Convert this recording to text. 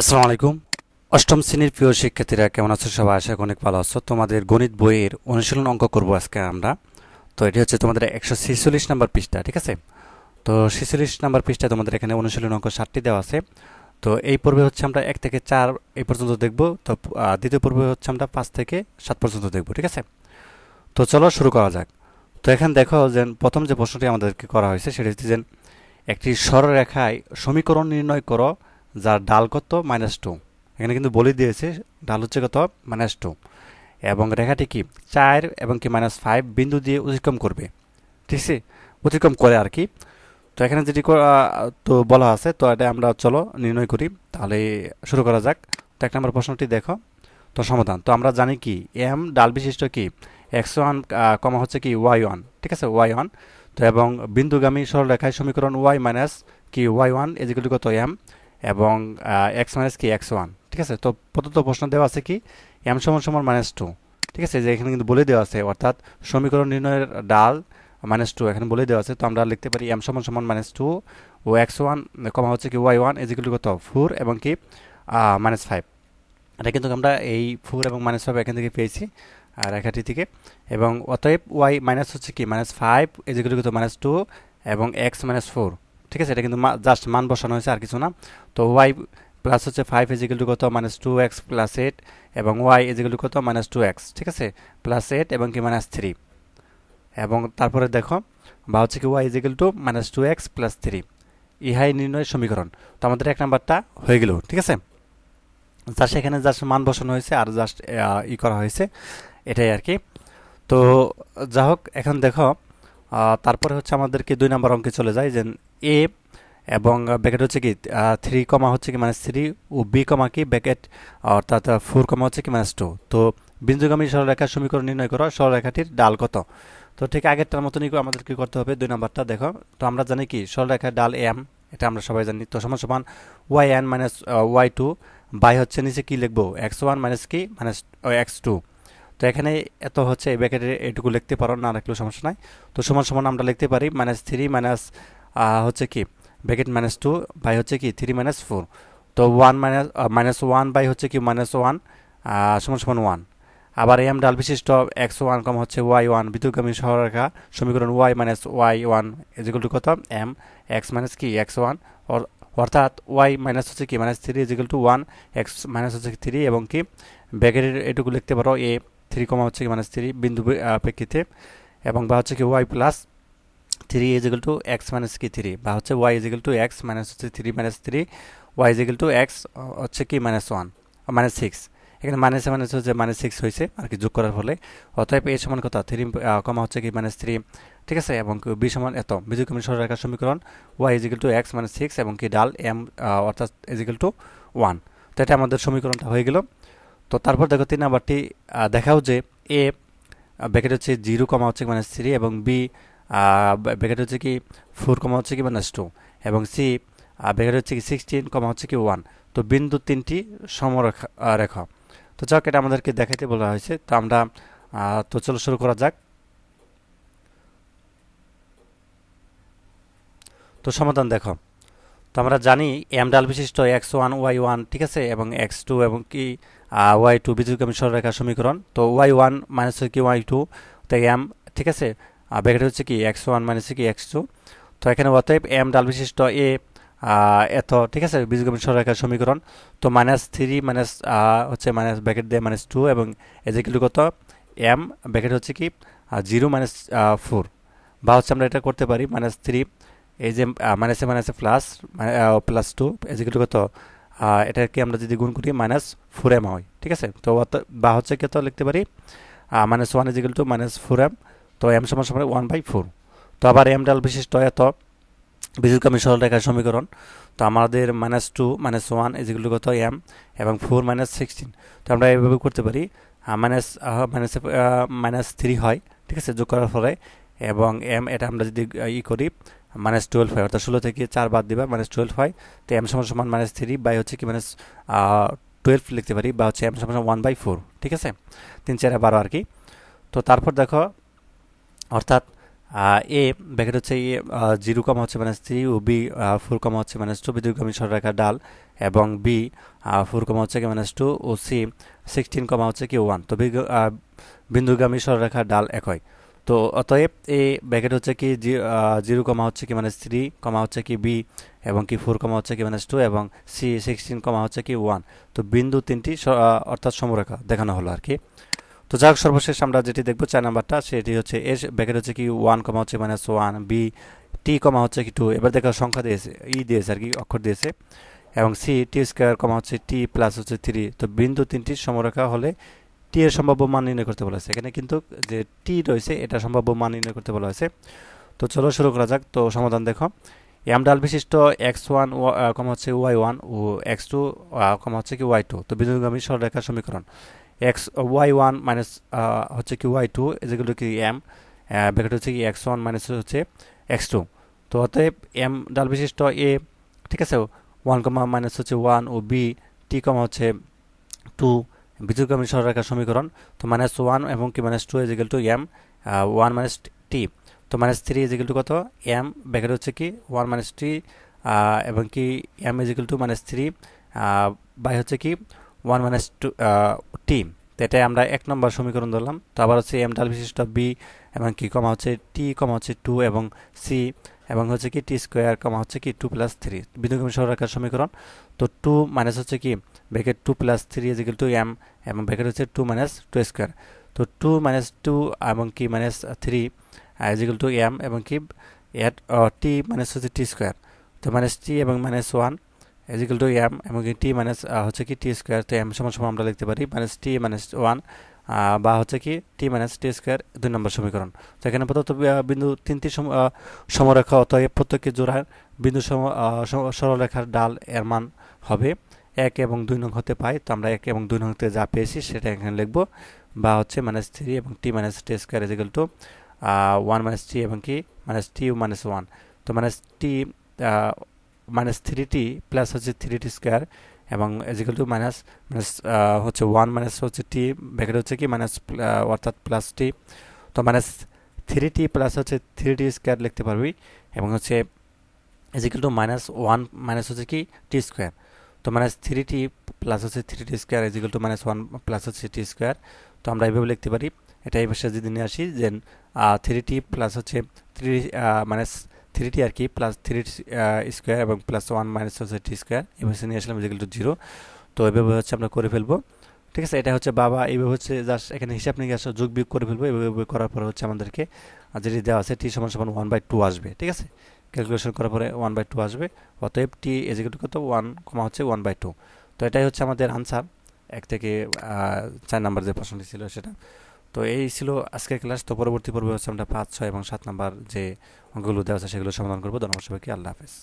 আসসালামু আলাইকুম। অষ্টম শ্রেণির প্রিয় শিক্ষার্থীরা, কেমন আছো সবাই? আশা অনেক ভালো আছো। তোমাদের গণিত বইয়ের অনুশীলন অঙ্ক করব আজকে আমরা। তো এটি হচ্ছে তোমাদের একশো ছেচল্লিশ নাম্বার পৃষ্ঠা, ঠিক আছে? তো ছেচল্লিশ নাম্বার পৃষ্ঠা তোমাদের এখানে অনুশীলন অঙ্ক ষাটটি দেওয়া আছে। তো এই পর্বে হচ্ছে আমরা এক থেকে চার এই পর্যন্ত দেখব। তো দ্বিতীয় পর্বে হচ্ছে আমরা পাঁচ থেকে সাত পর্যন্ত দেখব, ঠিক আছে? তো চলো শুরু করা যাক। তো এখানে দেখো যে প্রথম যে প্রশ্নটি আমাদেরকে করা হয়েছে, সেটি হচ্ছে যে একটি সরলরেখায় সমীকরণ নির্ণয় করো। যার ডাল কত? মাইনাস টু এখানে কিন্তু বলে দিয়েছে, ডাল হচ্ছে কত? মাইনাস টু এবং রেখাটি কি? চার এবং কি মাইনাস ফাইভ বিন্দু দিয়ে অতিক্রম করবে। ঠিক আছে? অতিক্রম করে আর কি। তো এখানে যেটি তো বলা আছে, তো এটা আমরা চলো নির্ণয় করি। তাহলে শুরু করা যাক। তো এক নম্বর প্রশ্নটি দেখো। তো সমাধান। তো আমরা জানি কি এম ডাল বিশিষ্ট কি? এক্স ওয়ান কমা হচ্ছে কি? ওয়াই ওয়ান ঠিক আছে? ওয়াই ওয়ান তো এবং বিন্দুগামী সরলরেখায় সমীকরণ ওয়াই মাইনাস কি? ওয়াই ওয়ান এজিকুল কত? এম এবং এক্স মাইনাস কি এক্স ওয়ান ঠিক আছে? তো প্রদত্ত প্রশ্ন দেওয়া আছে কি? এম সমান সমান মাইনাস টু ঠিক আছে? যে এখানে কিন্তু বলে দেওয়া আছে, অর্থাৎ সমীকরণ নির্ণয়ের ডাল মাইনাস টু এখানে বলে দেওয়া আছে। তো আমরা লিখতে পারি এম সমান সমান মাইনাস টু ও এক্স ওয়ান কমা হচ্ছে কি ওয়াই ওয়ান এজিকুল কত? ফোর এবং কি? মাইনাস ফাইভ এটা কিন্তু আমরা এই ফোর এবং মাইনাস ফাইভ এখান থেকে পেয়েছি রেখাটি থেকে। এবং অতএব ওয়াই মাইনাস হচ্ছে কি? মাইনাস ফাইভ এজিকুল কত? মাইনাস টু এবং এক্স মাইনাস ফোর ঠিক আছে? এটা কিন্তু জাস্ট মান বসানো হয়েছে, আর কিছু না। তো ওয়াই প্লাস হচ্ছে ফাইভ ইজিক্যাল টু কত? Minus two X plus eight এবং ওয়াই ইজিক্যাল টু কত? মাইনাস টু এক্স ঠিক আছে? প্লাস এইট এবং কি? মাইনাস থ্রি এবং তারপরে দেখো, বা হচ্ছে কি Y equal to minus two X plus three ইহাই নির্ণয় সমীকরণ। তো আমাদের এক নাম্বারটা হয়ে গেল, ঠিক আছে? জাস্ট এখানে জাস্ট মান বসানো হয়েছে, আর জাস্ট ই করা হয়েছে। এটাই আর কি। তো যা হোক এখন দেখো তারপরে হচ্ছে আমাদেরকে দুই নম্বর অঙ্কে চলে যায় যে এ এবং ব্যাকেট হচ্ছে কি থ্রি কমা হচ্ছে কি মাইনাস থ্রি ও বি কমা কি ব্যাকেট অর্থাৎ ফোর কমা হচ্ছে কি মাইনাস টু তো বিন্দুগামী সরলরেখার সমীকরণ নির্ণয় করো, সরলরেখাটির ডাল কত? তো ঠিক আগেরটার মতনই আমাদের কি করতে হবে দুই নাম্বারটা, দেখো। তো আমরা জানি কি, সরলরেখার ডাল এম এটা আমরা সবাই জানি, তো সমান সমান Y N minus Y two by হচ্ছে নিচে কি লিখব? এক্স ওয়ান মাইনাস কি মাইনাস এক্স টু তো এখানে এত হচ্ছে এই ব্যাকেটে এটুকু লিখতে পারো, না রাখলেও সমস্যা নাই। তো সমান সমান আমরা লিখতে পারি মাইনাস থ্রি মাইনাস হচ্ছে কি? ব্যাকেট মাইনাস টু বাই হচ্ছে কি? থ্রি মাইনাস ফোর তো one minus minus one by হচ্ছে কি? মাইনাস ওয়ান সমান সমান ওয়ান আবার এম ডাল বিশিষ্ট এক্স ওয়ান কম হচ্ছে ওয়াই ওয়ান বিদ্যুৎগামী সরলরেখা সমীকরণ Y minus Y one equal to কত? এম এক্স মাইনাস কি? এক্স ওয়ান অর্থাৎ ওয়াই মাইনাস হচ্ছে কি? Minus three equal to one X minus হচ্ছে থ্রি এবং কি? ব্যাকেটের এটুকু লিখতে পারো এ থ্রি কমা হচ্ছে কি মাইনাস থ্রি বিন্দু প্রেক্ষিতে এবং বা হচ্ছে কি Y plus three equal to X minus কি থ্রি বা হচ্ছে Y equal to X minus হচ্ছে three minus three Y equal to X হচ্ছে কি মাইনাস ওয়ান মাইনাস সিক্স এখানে মাইনাসে মাইনাস হচ্ছে মাইনাস সিক্স হয়েছে, আর কি যোগ করার ফলে। অতএব এ সমান কথা থ্রি কমা হচ্ছে কি মাইনাস থ্রি ঠিক আছে? এবং বি সমান এত? বিদ্যুৎ সরলরেখার সমীকরণ Y equal to X minus six এবং কি ডাল এম অর্থাৎ ইজিক্যাল টু ওয়ান তো এটা আমাদের সমীকরণটা হয়ে গেল। তো তারপর দেখো তিন নাম্বারটি দেখাও যে এ ব্যাকেট হচ্ছে জিরো কমা হচ্ছে কি মাইনাস থ্রি এবং বি ব্যাকেট হচ্ছে কি ফোর কমা হচ্ছে কি মাইনাস টু এবং সি ব্যাকেট হচ্ছে কি সিক্সটিন কমা হচ্ছে কি ওয়ান তো বিন্দু তিনটি সমরেখা রেখা তো যাক, এটা আমাদেরকে দেখাইতে বলা হয়েছে। তো আমরা তো চলো শুরু করা যাক। তো সমাধান দেখো। তো আমরা জানি এম ডাল বিশিষ্ট এক্স ওয়ান ওয়াই ওয়ান ঠিক আছে? এবং এক্স টু এবং কি ওয়াই টু বিদ্যুৎগামী সরলরেখার সমীকরণ। তো ওয়াই ওয়ান মাইনাস হচ্ছে কি ওয়াই টু তো এম ঠিক আছে? ব্যাকেট হচ্ছে কি এক্স ওয়ান মাইনাস কি এক্স টু তো এখানে অতএব এম ডাল বিশিষ্ট এ এত, ঠিক আছে? বীজগণিত সরলরেখার সমীকরণ। তো মাইনাস থ্রি মাইনাস হচ্ছে মাইনাস ব্যাকেট দিয়ে মাইনাস টু এবং এজিক্যাল কত? এম ব্যাকেট হচ্ছে কি জিরো মাইনাস ফোর বা হচ্ছে আমরা এটা করতে পারি মাইনাস থ্রি এই যে মাইনাসে মাইনাসে প্লাস প্লাস টু এজিক্যাল কত? এটাকে আমরা যদি গুণ করি মাইনাস ফোর এম হয়, ঠিক আছে? তো বা হচ্ছে কত লিখতে পারি minus one equal to minus four M তো এম সমান সমান ওয়ান বাই ফোর তো আবার এম ডাল বিশিষ্ট এত বিদ্যুৎগামী সরলরেখার সমীকরণ। তো আমাদের minus two minus one equal কত এম এবং ফোর মাইনাস সিক্সটিন তো আমরা এইভাবে করতে পারি মাইনাস মাইনাস মাইনাস থ্রি হয়, ঠিক আছে, যোগ করার ফলে, এবং এম এটা আমরা যদি ই করি মাইনাস টুয়েলভ হয়, অর্থাৎ ষোলো থেকে চার বাদ দিবা মাইনাস টুয়েলভ হয়, তো এম সমান সমান মাইনাস থ্রি বাই হচ্ছে কি মাইনাস টুয়েলভ লিখতে পারি, বা হচ্ছে এম সমান ওয়ান বাই ফোর ঠিক আছে? তিন চারে বারো আর কি। তো তারপর দেখো, অর্থাৎ এ ব্যাকেট হচ্ছে এ জিরো কমা হচ্ছে মাইনাস থ্রি ও বি ফোর কমা হচ্ছে মাইনাস টু বিদ্যুৎগামী সরলরেখার ডাল, এবং বি ফোর কমা হচ্ছে কি মাইনাস টু ও সি সিক্সটিন কমা হচ্ছে কি ওয়ান তো বিন্দুগামী সরলরেখার ডাল একই তো অতএব এ ব্যাকেট হচ্ছে কি জিরো কমা হচ্ছে কি মাইনাস থ্রি, কমা হচ্ছে কি বি এবং কি ফোর কমা হচ্ছে কি মাইনাস টু এবং সি সিক্সটিন কমা হচ্ছে কি ওয়ান। তো বিন্দু তিনটি অর্থাৎ সমরেখা দেখানো হলো আর কি। তো যাক, সর্বশেষ আমরা যেটি দেখব চার নাম্বারটা, সেটি হচ্ছে এস ব্যাকেট হচ্ছে কি ওয়ান কমা হচ্ছে minus one, B, T comma হচ্ছে কি টু। এবার দেখো সংখ্যা দিয়েছে, ই দিয়েছে আর কি, অক্ষর দিয়েছে এবং সি, টি স্কোয়ার কমা হচ্ছে টি প্লাস হচ্ছে থ্রি। তো বিন্দু তিনটি সমরেখা হলে টি এর সম্ভাব্য মান নির্ণয় করতে বলা হয়েছে। এখানে কিন্তু যে টি রয়েছে, এটা সম্ভাব্য মান নির্ণয় করতে বলা হয়েছে। তো চলো শুরু করা যাক। তো সমাধান দেখো। এম ডাল বিশিষ্ট এক্স ওয়ান কম হচ্ছে ওয়াই ওয়ান ও এক্স টু কমা হচ্ছে কি ওয়াই টু তো বিন্দুগামী সরলরেখার সমীকরণ। এক্স ওয়াই ওয়ান মাইনাস হচ্ছে কি ওয়াই টু যেগুলো কি এম ব্যাকেট হচ্ছে কি এক্স ওয়ান মাইনাস হচ্ছে এক্স টু তো অতএব এম ডাল বিশিষ্ট এ ঠিক আছে? ওয়ান কমা মাইনাস হচ্ছে ওয়ান ও বি টি কমা হচ্ছে টু বিদ্যুৎগামী সরলরেখার সমীকরণ, তো মাইনাস ওয়ান এবং কি minus two equal to M one minus T তো মাইনাস থ্রি ইজিক্যাল টু কত? এম ব্যাকেট হচ্ছে কি? ওয়ান মাইনাস টি এবং কি M equal to minus three by হচ্ছে কি? ওয়ান মাইনাস টু টি তো এটাই আমরা এক নম্বর সমীকরণ ধরলাম, তো আবার হচ্ছে এম ডাল বিশিষ্ট বি এবং কি কমা হচ্ছে? টি কমা হচ্ছে টু এবং সি এবং হচ্ছে কি টি স্কোয়ার কমা হচ্ছে কি টু প্লাস থ্রি বিদ্যুৎগামী সরলরেখার সমীকরণ। তো টু মাইনাস হচ্ছে কি bracket two plus three equal to M এবং ব্যাকেট হচ্ছে টু মাইনাস টু স্কোয়ার তো টু মাইনাস টু এবং কি minus three equal to M এবং কি এট টি মাইনাস হচ্ছে টি স্কোয়ার তো মাইনাস টি এবং minus one equal to M এবং কি টি মাইনাস হচ্ছে কি টি স্কোয়ার তো এম সমান সমান আমরা লিখতে পারি। মাইনাস টি মাইনাস ওয়ান বা হচ্ছে কি টি মাইনাস টি স্কোয়ার দুই নম্বর সমীকরণ। তো এখানে প্রদত্ত বিন্দু তিনটি সম- সমরেখা অতএব প্রত্যেকটি জোড়ার বিন্দু সরলরেখার ডাল এর মান হবে এক এবং দুই নং হতে পাই তো আমরা এক এবং দুই নং হতে যা পেয়েছি সেটা এখানে লিখব। বা হচ্ছে মাইনাস থ্রি এবং T minus T square equal to one minus T এবং কি মাইনাস টি মাইনাস ওয়ান তো minus T minus three T plus হচ্ছে থ্রি টি স্কোয়ার এবং ইজিক্যাল টু মাইনাস মাইনাস হচ্ছে ওয়ান মাইনাস হচ্ছে টি ব্যাকেট হচ্ছে কি? মাইনাস অর্থাৎ প্লাস টি তো মাইনাস থ্রি টি প্লাস হচ্ছে থ্রি টি স্কোয়ার লিখতে পারবি। এবং হচ্ছে equal to minus one minus হচ্ছে কি? টি স্কোয়ার তো মাইনাস থ্রি টি প্লাস হচ্ছে three T square equal to minus one plus হচ্ছে টি স্কোয়ার তো আমরা এইভাবে লিখতে পারি। এটা এই পাশে যদি নিয়ে আসি যে থ্রি টি প্লাস হচ্ছে থ্রি মাইনাস থ্রি টি আর কি প্লাস থ্রি স্কোয়ার এবং প্লাস ওয়ান মাইনাস হচ্ছে টি স্কোয়ার এভাবে নিয়ে আসলাম ইজিক্যাল টু জিরো তো এভাবে হচ্ছে আমরা করে ফেলব। ঠিক আছে, এটা হচ্ছে বাবা এইভাবে হচ্ছে জাস্ট এখানে হিসাব আসা, যোগ বিয়োগ করে ফেলব, এভাবে করার পরে হচ্ছে আমাদেরকে যেটি দেওয়া আছে টি সমান সমান ওয়ান বাই টু আসবে, ঠিক আছে? ক্যালকুলেশন করার পরে ওয়ান বাই টু আসবে, অতএব টি এজিক্যাল কত? ওয়ান কমা হচ্ছে ওয়ান বাই টু তো এটাই হচ্ছে আমাদের আনসার এক থেকে চার নাম্বার যে প্রশ্নটি ছিল সেটা। তো এই ছিল আজকের ক্লাস তো পরবর্তী পর্বে হচ্ছে আমরা পাঁচ, ছয় এবং সাত নাম্বার যে অঙ্কগুলো দেওয়া আছে সেগুলো সমাধান করব। ধন্যবাদ সবাইকে। আল্লাহ হাফেজ।